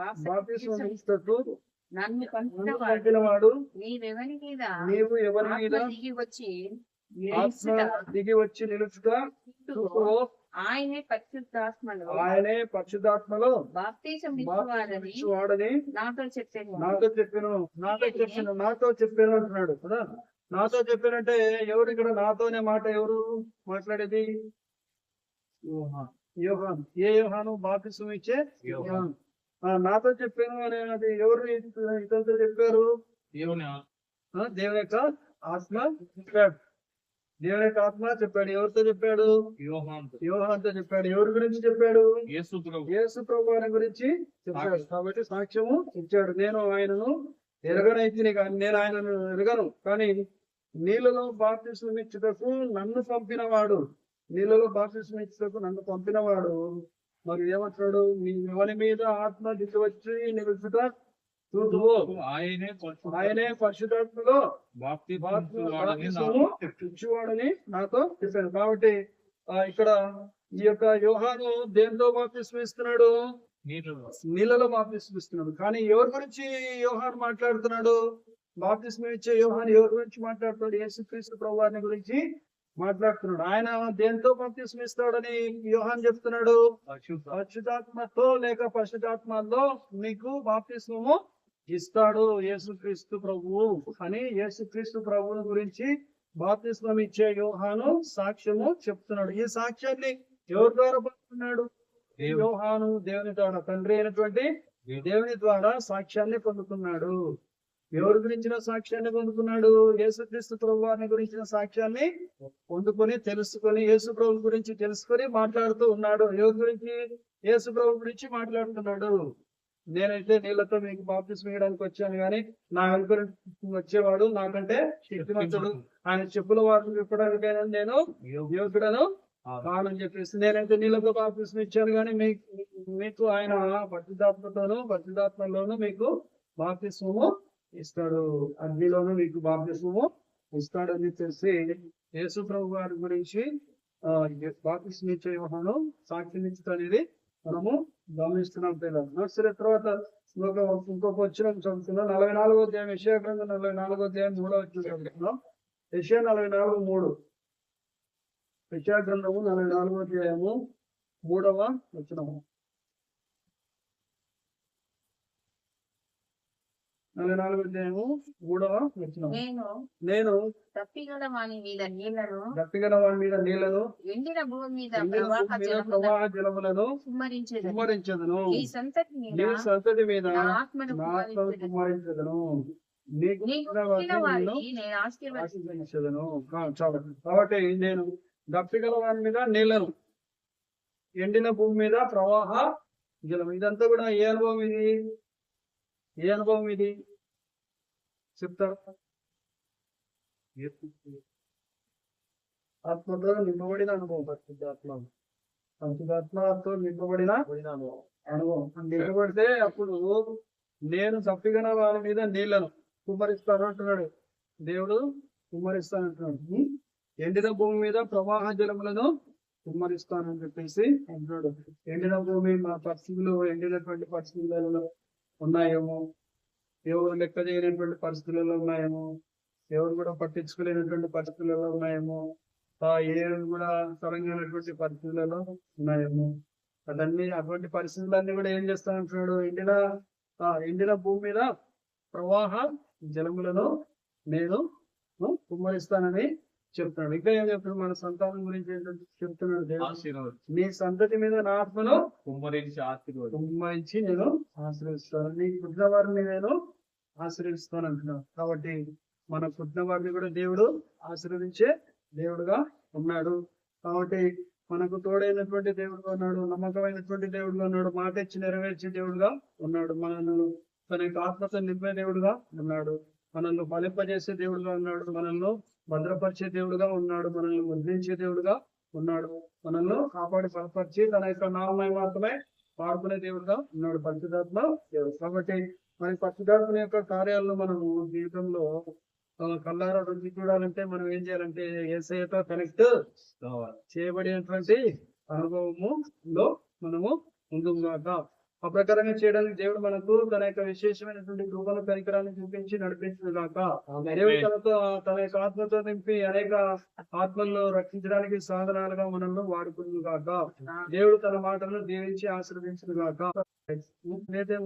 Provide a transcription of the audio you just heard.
బాప్తిస్మం ఇస్తూ నన్ను నన్ను పంపినవాడు. పంపినవాడు. నీవెవరి మీద నీవు ఎవరి మీద ఆత్మ దిగి వచ్చి ఆత్మ దిగి వచ్చి ఆయనే పరిశుద్ధాత్మలో. ఆయనే పరిశుద్ధాత్మలో. బాప్తీసం వాడని నాతో చెప్పాను. నాతో చెప్పాను. నాతో చెప్పాను. నాతో చెప్పాను అంటున్నాడు. కదా? నాతో చెప్పానంటే ఎవరు ఇక్కడ నాతోనే మాట ఎవరు మాట్లాడేది? యోహాన్. యోహాన్. ఏ యోహాను? బాప్తిసం ఇచ్చే యోహాన్. ఆ, నాతో చెప్పాను అనేది ఎవరు ఇత- ఇతనితో చెప్పారు? దేవుని? యొక్క ఆత్మ చెప్పాడు. దేవుని యొక్క ఆత్మ చెప్పాడు. ఎవరితో చెప్పాడు? యోహాన్తో. చెప్పాడు. ఎవరి గురించి చెప్పాడు? యేసు ప్రభువాని గురించి చెప్పాడు. కాబట్టి సాక్ష్యము ఇచ్చాడు. నేను ఆయనను ఎరగనైతిని కానీ నేను ఆయనను ఎరగను. కానీ నీళ్ళలో బాప్తిస్మం ఇచ్చుటకు నన్ను పంపినవాడు. నీళ్ళలో బాప్తిస్మం ఇచ్చుటకు నన్ను పంపినవాడు. మరి ఏమంటాడు నీ ఎవరి మీద ఆత్మ దిగి వచ్చి నిలుచుట? ఆయనే ఆయనే పరిశుధాత్మలో ఇచ్చువాడని నాతో చెప్పాను కాబట్టి ఇక్కడ ఈ యొక్క యోహాను దేంతో బాప్తిస్మం ఇస్తున్నాడు నీళ్ళలో బాప్తిస్మం ఇస్తున్నాడు కానీ ఎవరి గురించి యోహాన్ మాట్లాడుతున్నాడు? బాప్తిస్మం ఇచ్చే యోహాన్ ఎవరి గురించి మాట్లాడుతున్నాడు? యేసుక్రీస్తు ప్రభువారిని గురించి మాట్లాడుతున్నాడు. ఆయన దేంతో బాప్తిస్మం ఇస్తాడని చెప్తున్నాడు? పరిశుధాత్మతో లేక పరిశుధాత్మలో మీకు బాప్తిస్మము ఇస్తాడు యేసుక్రీస్తు ప్రభువు అని యేసుక్రీస్తు ప్రభువు గురించి బాప్తిస్మం ఇచ్చే యోహాను సాక్ష్యము చెప్తున్నాడు. ఈ సాక్ష్యాన్ని ఎవరి ద్వారా పొందుతున్నాడు? యోహాను దేవుని ద్వారా తండ్రి అయినటువంటి దేవుని ద్వారా సాక్ష్యాన్ని పొందుతున్నాడు. ఎవరి గురించిన సాక్ష్యాన్ని పొందుకున్నాడు యేసుక్రీస్తు ప్రభు వారిని గురించిన సాక్ష్యాన్ని పొందుకొని తెలుసుకొని యేసు ప్రభు గురించి తెలుసుకొని మాట్లాడుతూ ఉన్నాడు. ఎవరి గురించి? యేసు ప్రభు గురించి మాట్లాడుతున్నాడు. నేనైతే నీళ్ళతో మీకు బాప్తిస్ వేయడానికి వచ్చాను కానీ నా వెనుక వచ్చేవాడు. నాకంటే శక్తివంతుడు ఆయన చెప్పుల వారిని విప్పడానికైనా నేను యోగుడను కానని చెప్పేసి నేనైతే నీళ్ళతో బాప్తిస్ ఇచ్చాను కానీ మీకు మీకు ఆయన భక్తిదాత్మతోను భక్తిదాత్మలోను మీకు బాప్తిస్మము ఇస్తాడు అగ్నిలోనూ మీకు బాప్తిస్మము. ఇస్తాడు అని తెలిసి యేసు ప్రభు గారి గురించి ఆ బాప్తిస్మ ఇచ్చే అనేది మనము గమనిస్తున్నాం పిల్లలు సరే తర్వాత ఇంకొక ఇంకొక వచ్చిన చదువుతున్నాం నలభై నాలుగో అధ్యాయం యశయ గ్రంథం నలభై నాలుగో అధ్యాయం మూడో వచ్చిన చదువుతున్నాం యశయ నలభై నాలుగు మూడు. యశయ గ్రంథము నలభై నాలుగో అధ్యాయము మూడవ వచ్చినము నలభై నాలుగో అధ్యాయము మూడవ వచనం. నేను తప్పిగల వాని మీద నీళ్ళను వాడి మీద నీళ్ళను ఎండిన భూమి మీద ఎండిన ప్రవాహ జలములను కుమ్మరించేదను. సంతతి మీద నీ సంతతి మీద ఆత్మను కుమ్మరించెదను. కాబట్టి నేను దప్పిగల వారి మీద నీళ్ళను ఎండిన భూమి మీద ప్రవాహ జలం ఇదంతా కూడా ఏ అనుభవం ఇది? ఏ అనుభవం ఇది? చెప్తారు ఆత్మతో నింపబడిన అనుభవం పరిశుద్ధాత్మ పరిశుద్ధాత్మతో నింపబడిన అనుభవం. నింపబడితే అప్పుడు నేను తప్పిగన వారి మీద నీళ్ళను కుమ్మరిస్తాను అంటున్నాడు. దేవుడు కుమ్మరిస్తాను అంటున్నాడు? ఎండిన భూమి మీద ప్రవాహ జలములను కుమ్మరిస్తానని చెప్పేసి అంటున్నాడు. ఎండిన భూమి మా పరిస్థితులు ఎండినటువంటి పరిస్థితులలో ఉన్నాయేమో? ఎవరు లెక్క చేయనటువంటి పరిస్థితులలో ఉన్నాయేమో? ఎవరు కూడా పట్టించుకోలేనటువంటి పరిస్థితులలో ఉన్నాయేమో? ఆ కూడా సరంగైనటువంటి పరిస్థితులలో ఉన్నాయేమో? అదన్నీ అటువంటి పరిస్థితులన్నీ కూడా ఏం చేస్తానంటున్నాడు ఎండిన ఎండిన భూమి మీద ప్రవాహ జలములను నేను కుమ్మరిస్తానని చెప్తున్నాడు. ఇంకా ఏం చెప్తున్నాడు? మన సంతానం గురించి ఏంటంటే చెప్తున్నాడు దేవుడు. నీ సంతతి మీద నా ఆత్మను కుమ్మరించి ఆశీర్వాదం. కుమ్మరించి నేను ఆశ్రయిస్తాను నీ పుట్టిన వారిని నేను ఆశ్రయిస్తాను అంటున్నాను కాబట్టి మన పుట్టిన వారిని కూడా దేవుడు ఆశీర్వదించే దేవుడుగా ఉన్నాడు. కాబట్టి మనకు తోడైనటువంటి దేవుడుగా ఉన్నాడు నమ్మకమైనటువంటి దేవుడుగా ఉన్నాడు మాట ఇచ్చి నెరవేర్చే దేవుడుగా ఉన్నాడు. మనల్ని తన యొక్క ఆత్మతో నింపే దేవుడుగా ఉన్నాడు. మనల్ని ఫలింపజేసే దేవుడుగా ఉన్నాడు మనల్ని భద్రపరిచే దేవుడుగా ఉన్నాడు మనల్ని ముద్రించే దేవుడుగా ఉన్నాడు. మనల్ని కాపాడి బలపరిచి తన యొక్క నామమయ మాత్రమే వాడుకునే దేవుడుగా ఉన్నాడు పరిశుధాత్మ దేవుడు. కాబట్టి మరి పరిశుధాత్మ యొక్క కార్యాలను మనము జీవితంలో కళ్ళారా రుచి చూడాలంటే మనం ఏం చేయాలంటే ఏసఐతో కనెక్ట్ చేయబడినటువంటి అనుభవము లో మనము ముందుగాక ఆ ప్రకారంగా చేయడానికి దేవుడు మనకు తన యొక్క విశేషమైనటువంటి కృపను కనికరాన్ని చూపించి నడిపించిన గాక. దేవుడు తనతో తన యొక్క ఆత్మతో నింపి అనేక ఆత్మలను రక్షించడానికి సాధనాలుగా మనల్ని వాడుకును గాక. దేవుడు తన మాటలను దీవించి ఆశీర్వదించును గాక. నేతే